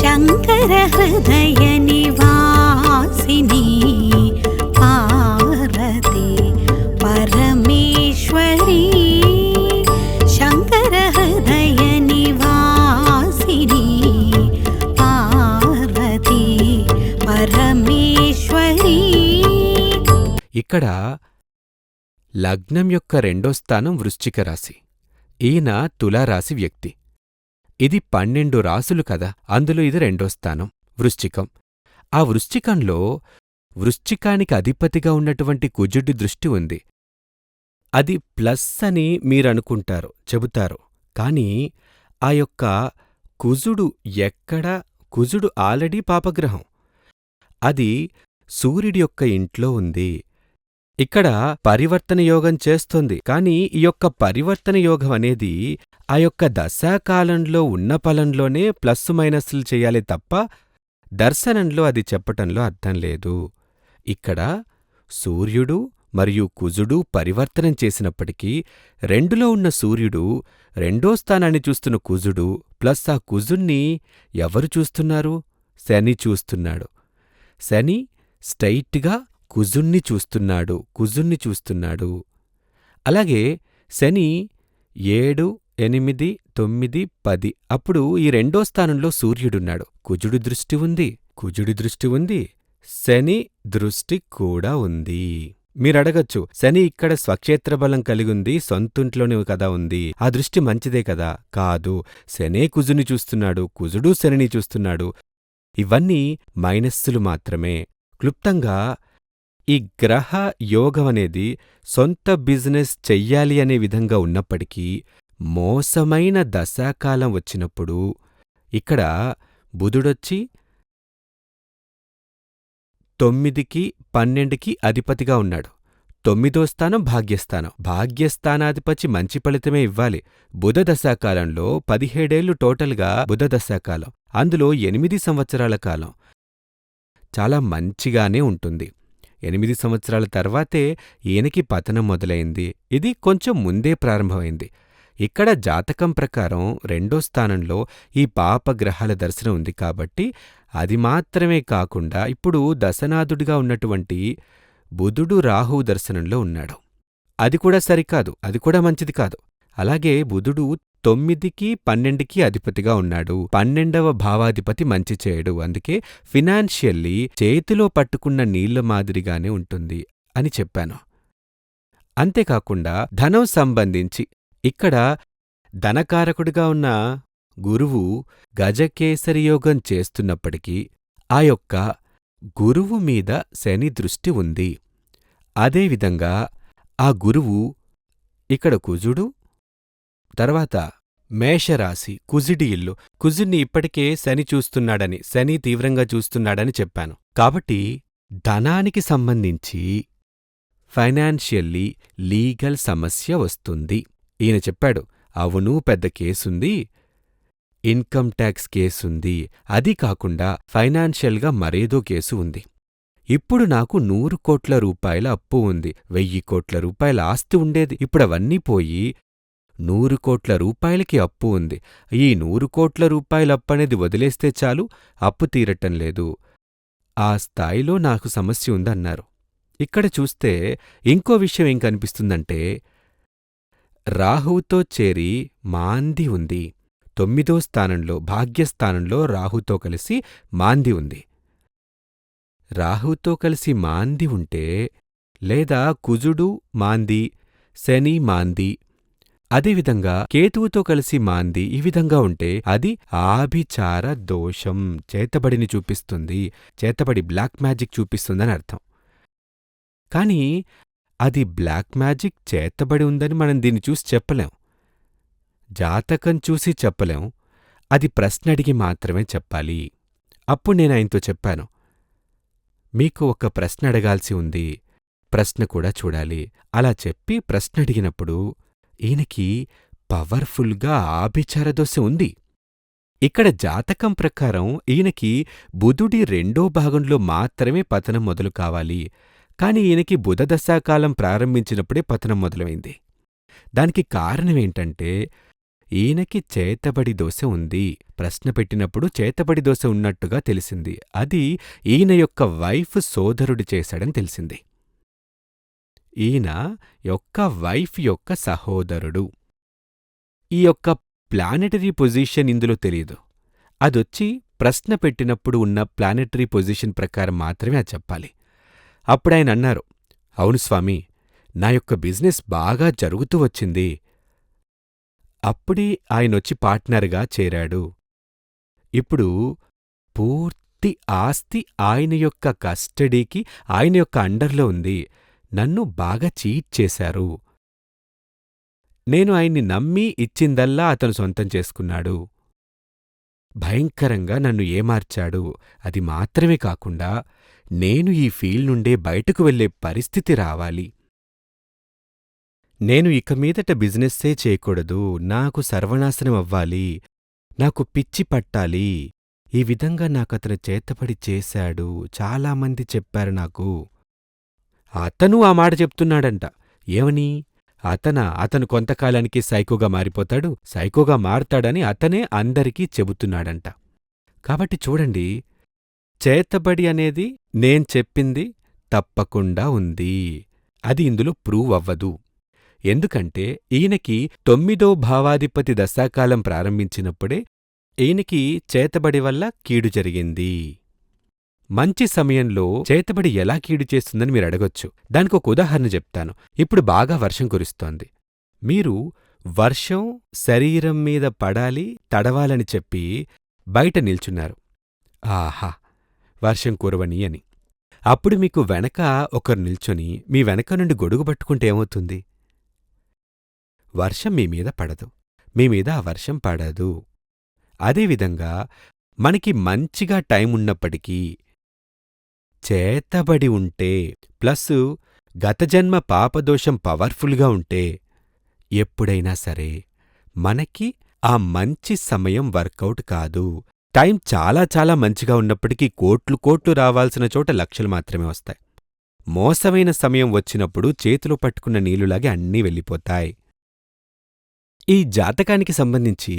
శంకర హృదయ నివాసిని పార్వతి పరమేశ్వరి. శంకర హృదయ నివాసిని పార్వతి పరమేశ్వరి. ఇక్కడ లగ్నం యొక్క రెండో స్థానం వృశ్చిక రాశి. ఈయన తులారాశి వ్యక్తి. ఇది పన్నెండు రాసులు కదా అందులో ఇది రెండో స్థానం వృశ్చికం. ఆ వృశ్చికంలో వృశ్చికానికి అధిపతిగా ఉన్నటువంటి కుజుడి దృష్టి ఉంది. అది ప్లస్ అని మీరనుకుంటారు చెబుతారు. కాని ఆ యొక్క కుజుడు ఎక్కడ కుజుడు ఆల్రెడీ పాపగ్రహం. అది సూర్యుడి యొక్క ఇంట్లో ఉంది. ఇక్కడ పరివర్తన యోగం చేస్తుంది. కాని ఈ యొక్క పరివర్తన యోగం అనేది ఆ యొక్క దశాకాలంలో ఉన్న ఫలంలోనే ప్లస్సు మైనస్లు చేయాలి తప్ప దర్శనంలో అది చెప్పటంలో అర్థం లేదు. ఇక్కడ సూర్యుడు మరియు కుజుడు పరివర్తనం చేసినప్పటికీ రెండులో ఉన్న సూర్యుడు రెండో స్థానాన్ని చూస్తున్న కుజుడు ప్లస్ ఆ కుజుణ్ణి ఎవరు చూస్తున్నారు? శని చూస్తున్నాడు. శని స్టైట్గా కుజుణ్ణి చూస్తున్నాడు కుజుణ్ణి చూస్తున్నాడు. అలాగే శని ఏడు ఎనిమిది తొమ్మిది పది అప్పుడు ఈ రెండో స్థానంలో సూర్యుడున్నాడు. కుజుడి దృష్టి ఉంది కుజుడి దృష్టి ఉంది శని దృష్టి కూడా ఉంది. మీరడగచ్చు శని ఇక్కడ స్వక్షేత్ర బలం కలిగుంది సొంతుంట్లోనే కదా ఉంది ఆ దృష్టి మంచిదే కదా? కాదు శనే కుజుని చూస్తున్నాడు కుజుడు శనిని చూస్తున్నాడు. ఇవన్నీ మైనస్సులు మాత్రమే. క్లుప్తంగా ఈ గ్రహ యోగమనేది సొంత బిజినెస్ చెయ్యాలి అనే విధంగా ఉన్నప్పటికీ మోసమైన దశాకాలం వచ్చినప్పుడు ఇక్కడ బుధుడొచ్చి తొమ్మిదికి పన్నెండుకి అధిపతిగా ఉన్నాడు. తొమ్మిదో స్థానం భాగ్యస్థానం. భాగ్యస్థానాధిపతి మంచి ఫలితమే ఇవ్వాలి. బుధ దశాకాలంలో పదిహేడేళ్ళు టోటల్గా బుధ దశాకాలం. అందులో ఎనిమిది సంవత్సరాల కాలం. చాలా మంచిగానే ఉంటుంది. ఎనిమిది సంవత్సరాల తర్వాతే ఈయనకి పతనం మొదలైంది. ఇది కొంచెం ముందే ప్రారంభమైంది. ఇక్కడ జాతకం ప్రకారం రెండో స్థానంలో ఈ పాపగ్రహాల దర్శనం ఉంది కాబట్టి అది మాత్రమే కాకుండా ఇప్పుడు దశనాథుడిగా ఉన్నటువంటి బుధుడు రాహువు దర్శనంలో ఉన్నాడు. అది కూడా సరికాదు అది కూడా మంచిది కాదు. అలాగే బుధుడు తొమ్మిదికి పన్నెండుకి అధిపతిగా ఉన్నాడు. పన్నెండవ భావాధిపతి మంచి చేయడు. అందుకే ఫినాన్షియల్లీ చేతిలో పట్టుకున్న నీళ్ళ మాదిరిగానే ఉంటుంది అని చెప్పాను. అంతేకాకుండా ధనం సంబంధించి ఇక్కడ ధనకారకుడిగా ఉన్న గురువు గజకేసరి యోగం చేస్తున్నప్పటికీ ఆ యొక్క గురువు మీద శని దృష్టి ఉంది. అదేవిధంగా ఆ గురువు ఇక్కడ కుజుడు తర్వాత మేషరాశి కుజిడి ఇల్లు. కుజుడిని ఇప్పటికే శని చూస్తున్నాడని శని తీవ్రంగా చూస్తున్నాడని చెప్పాను. కాబట్టి ధనానికి సంబంధించి ఫైనాన్షియల్లీ లీగల్ సమస్య వస్తుంది. ఈయన చెప్పాడు అవును పెద్ద కేసుంది ఇన్కమ్ ట్యాక్స్ కేసుంది. అది కాకుండా ఫైనాన్షియల్గా మరేదో కేసు ఉంది. ఇప్పుడు నాకు నూరు కోట్ల రూపాయల అప్పు ఉంది. వెయ్యి కోట్ల రూపాయల ఆస్తి ఉండేది. ఇప్పుడవన్నీ పోయి నూరు కోట్ల రూపాయలకి అప్పు ఉంది. ఈ నూరు కోట్ల రూపాయల అప్పనేది వదిలేస్తే చాలు అప్పు తీరటం లేదు. ఆ స్థాయిలో నాకు సమస్య ఉందన్నారు. ఇక్కడ చూస్తే ఇంకో విషయం ఏం కనిపిస్తుందంటే రాహుతో చేరి మాంది ఉంది. తొమ్మిదో స్థానంలో భాగ్యస్థానంలో రాహుతో కలిసి మాంది ఉంది. రాహుతో కలిసి మాంది ఉంటే లేదా కుజుడు మాంది శని మాంది అదేవిధంగా కేతువుతో కలిసి మాంది ఈ విధంగా ఉంటే అది ఆభిచార దోషం చేతబడిని చూపిస్తుంది చేతబడి బ్లాక్ మ్యాజిక్ చూపిస్తుందని అర్థం. కాని అది బ్లాక్ మ్యాజిక్ చేతబడి ఉందని మనం దీన్ని చూసి చెప్పలేం. జాతకం చూసి చెప్పలేం. అది ప్రశ్న అడిగి మాత్రమే చెప్పాలి. అప్పుడు నేను ఆయనతో చెప్పాను. మీకు ఒక ప్రశ్న అడగాల్సి ఉంది. ప్రశ్న కూడా చూడాలి. అలా చెప్పి ప్రశ్న అడిగినప్పుడు ఈయనకి పవర్ఫుల్గా ఆభిచార దోశ ఉంది. ఇక్కడ జాతకం ప్రకారం ఈయనకి బుధుడి రెండో భాగంలో మాత్రమే పతనం మొదలు కావాలి. కాని ఈయనకి బుధదశాకాలం ప్రారంభించినప్పుడే పతనం మొదలైంది. దానికి కారణమేంటంటే ఈయనకి చేతబడి దోశ ఉంది. ప్రశ్న పెట్టినప్పుడు చేతబడి దోశ ఉన్నట్టుగా తెలిసింది. అది ఈయన యొక్క వైఫ్ సోదరుడు చేశాడని తెలిసింది. ఈయన యొక్క వైఫ్ యొక్క సహోదరుడు. ఈ యొక్క ప్లానెటరీ పొజిషన్ ఇందులో తెలియదు అదొచ్చి ప్రశ్న పెట్టినప్పుడు ఉన్న ప్లానెటరీ పొజిషన్ ప్రకారం మాత్రమే అది చెప్పాలి. అప్పుడాయన అన్నారు అవును స్వామి నా యొక్క బిజినెస్ బాగా జరుగుతూ వచ్చింది. అప్పుడే ఆయనొచ్చి పార్ట్నర్గా చేరాడు. ఇప్పుడు పూర్తి ఆస్తి ఆయన యొక్క కస్టడీకి ఆయన యొక్క అండర్లో ఉంది. నన్ను బాగా చీట్ చేశారు. నేను ఆయన్ని నమ్మి ఇచ్చిందల్లా అతను సొంతం చేసుకున్నాడు. భయంకరంగా నన్ను ఏమార్చాడు. అది మాత్రమే కాకుండా నేను ఈ ఫీల్డ్ నుండే బయటకు వెళ్ళే పరిస్థితి రావాలి. నేను ఇక మీదట బిజినెస్సే చేయకూడదు. నాకు సర్వనాశనం అవ్వాలి. నాకు పిచ్చి పట్టాలి. ఈ విధంగా నాకతను చేతపడి చేశాడు. చాలామంది చెప్పారు నాకు. అతను ఆ మాట చెప్తున్నాడంట. ఏమని? అతన? అతను కొంతకాలానికి సైకోగా మారిపోతాడు సైకోగా మారతాడని అతనే అందరికీ చెబుతున్నాడంట. కాబట్టి చూడండి చేతబడి అనేది నేను చెప్పింది తప్పకుండా ఉంది. అది ఇందులో ప్రూవ్ అవ్వదు. ఎందుకంటే ఈయనకి తొమ్మిదో భావాధిపతి దశాకాలం ప్రారంభించినప్పుడే ఈయనకి చేతబడి వల్ల కీడు జరిగింది. మంచి సమయంలో చేతబడి ఎలా కీడు చేస్తుందని మీరు అడగొచ్చు. దానికి ఒక ఉదాహరణ చెప్తాను. ఇప్పుడు బాగా వర్షం కురుస్తోంది. మీరు వర్షం శరీరం మీద పడాలి తడవాలని చెప్పి బయట నిల్చున్నారు. ఆహా! వర్షం కురవని అని. అప్పుడు మీకు వెనక ఒకరు నిల్చొని మీ వెనక నుండి గొడుగు పట్టుకుంటే ఏమవుతుంది? వర్షం మీ మీద పడదు. మీ మీద ఆ వర్షం పడదు. అదేవిధంగా మనకి మంచిగా టైం ఉన్నప్పటికీ చేతబడి ఉంటే ప్లస్ గతజన్మ పాపదోషం పవర్ఫుల్గా ఉంటే ఎప్పుడైనా సరే మనకి ఆ మంచి సమయం వర్కౌట్ కాదు. టైం చాలా చాలా మంచిగా ఉన్నప్పటికీ కోట్లు కోట్లు రావాల్సిన చోట లక్షలు మాత్రమే వస్తాయి. మోసమైన సమయం వచ్చినప్పుడు చేతిలో పట్టుకున్న నీళ్ళులాగే అన్నీ వెళ్ళిపోతాయి. ఈ జాతకానికి సంబంధించి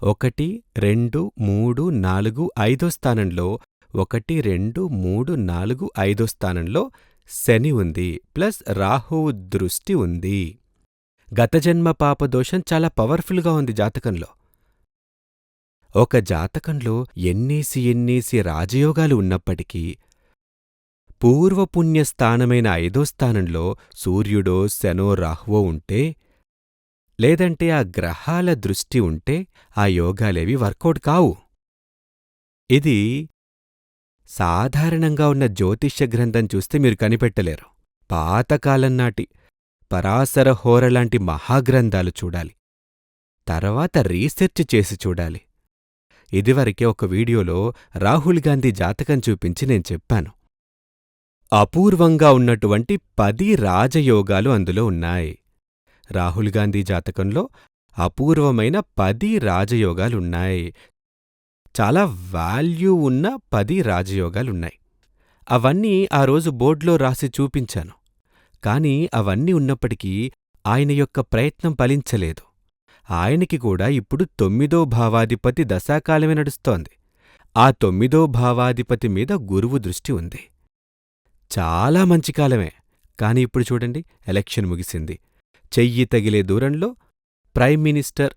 ఒకటి రెండు మూడు నాలుగు ఐదో స్థానంలో ఒకటి రెండు మూడు నాలుగు ఐదో స్థానంలో శని ఉంది ప్లస్ రాహువు దృష్టి ఉంది. గతజన్మ పాపదోషం చాలా పవర్ఫుల్గా ఉంది జాతకంలో. ఒక జాతకంలో ఎన్నేసి ఎన్నేసి రాజయోగాలు ఉన్నప్పటికీ పూర్వపుణ్య స్థానమైన ఐదో స్థానంలో సూర్యుడో శనో రాహువో ఉంటే లేదంటే ఆ గ్రహాల దృష్టి ఉంటే ఆ యోగాలేవి వర్కౌట్ కావు. ఇది సాధారణంగా ఉన్న జ్యోతిష్య గ్రంథం చూస్తే మీరు కనిపెట్టలేరు. పాతకాలం నాటి పరాశర హోరలాంటి మహాగ్రంథాలు చూడాలి. తర్వాత రీసెర్చ్ చేసి చూడాలి. ఇదివరకే ఒక వీడియోలో రాహుల్ గాంధీ జాతకం చూపించి నేను చెప్పాను. అపూర్వంగా ఉన్నటువంటి పది రాజయోగాలు అందులో ఉన్నాయి. రాహుల్ గాంధీ జాతకంలో అపూర్వమైన పది రాజయోగాలున్నాయి చాలా వాల్యూ ఉన్న పది రాజయోగాలున్నాయి. అవన్నీ ఆ రోజు బోర్డులో రాసి చూపించాను. కాని అవన్నీ ఉన్నప్పటికీ ఆయన యొక్క ప్రయత్నం ఫలించలేదు. ఆయనకి కూడా ఇప్పుడు తొమ్మిదో భావాధిపతి దశాకాలమే నడుస్తోంది. ఆ తొమ్మిదో భావాధిపతి మీద గురువు దృష్టి ఉంది. చాలా మంచి కాలమే. కాని ఇప్పుడు చూడండి ఎలక్షన్ ముగిసింది. చెయ్యి తగిలే దూరంలో ప్రైమ్ మినిస్టర్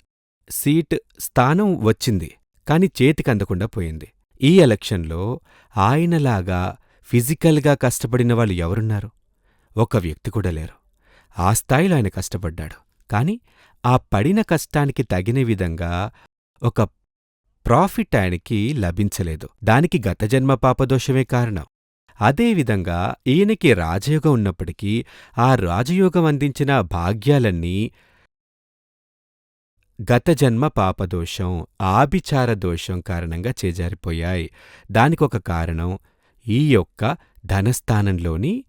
సీట్ స్థానం వచ్చింది. కాని చేతికందకుండా పోయింది. ఈ ఎలక్షన్లో ఆయనలాగా ఫిజికల్గా కష్టపడిన వాళ్ళు ఎవరున్నారు? ఒక్క వ్యక్తి కూడా లేరు. ఆ స్థాయిలో ఆయన కష్టపడ్డాడు. కాని ఆ పడిన కష్టానికి తగిన విధంగా ఒక ప్రాఫిట్ ఆయనకి లభించలేదు. దానికి గత జన్మ పాపదోషమే కారణం. అదేవిధంగా ఈయనకి రాజయోగం ఉన్నప్పటికీ ఆ రాజయోగం అందించిన భాగ్యాలన్నీ గత జన్మ పాపదోషం ఆభిచార దోషం కారణంగా చేజారిపోయాయి. దానికొక కారణం ఈ యొక్క ధనస్థానంలోని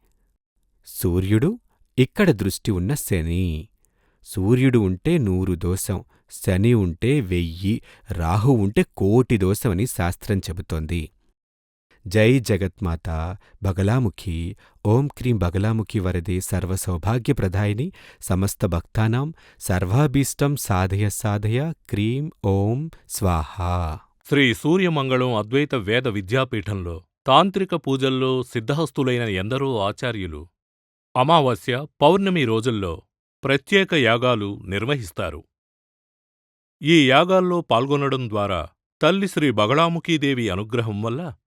సూర్యుడు ఇక్కడ దృష్టి ఉన్న శని. సూర్యుడు ఉంటే నూరు దోషం శని ఉంటే వెయ్యి రాహు ఉంటే కోటి దోషమని శాస్త్రం చెబుతోంది. జై జగత్మాత బగలాముఖి. ఓం క్రీం బగలాముఖి వరదే సర్వసౌభాగ్యప్రదాయిని. సమస్త భక్తానాం సర్వాభీష్టం సాధయ సాధయ. క్రీం ఓం స్వాహా. శ్రీ సూర్యమంగళం అద్వైత వేద విద్యాపీఠంలో తాంత్రిక పూజల్లో సిద్ధహస్తులైన ఎందరో ఆచార్యులు అమావాస్య పౌర్ణమి రోజుల్లో ప్రత్యేక యాగాలు నిర్వహిస్తారు. ఈ యాగాల్లో పాల్గొనడం ద్వారా తల్లి శ్రీ బగళాముఖీదేవి అనుగ్రహం వల్ల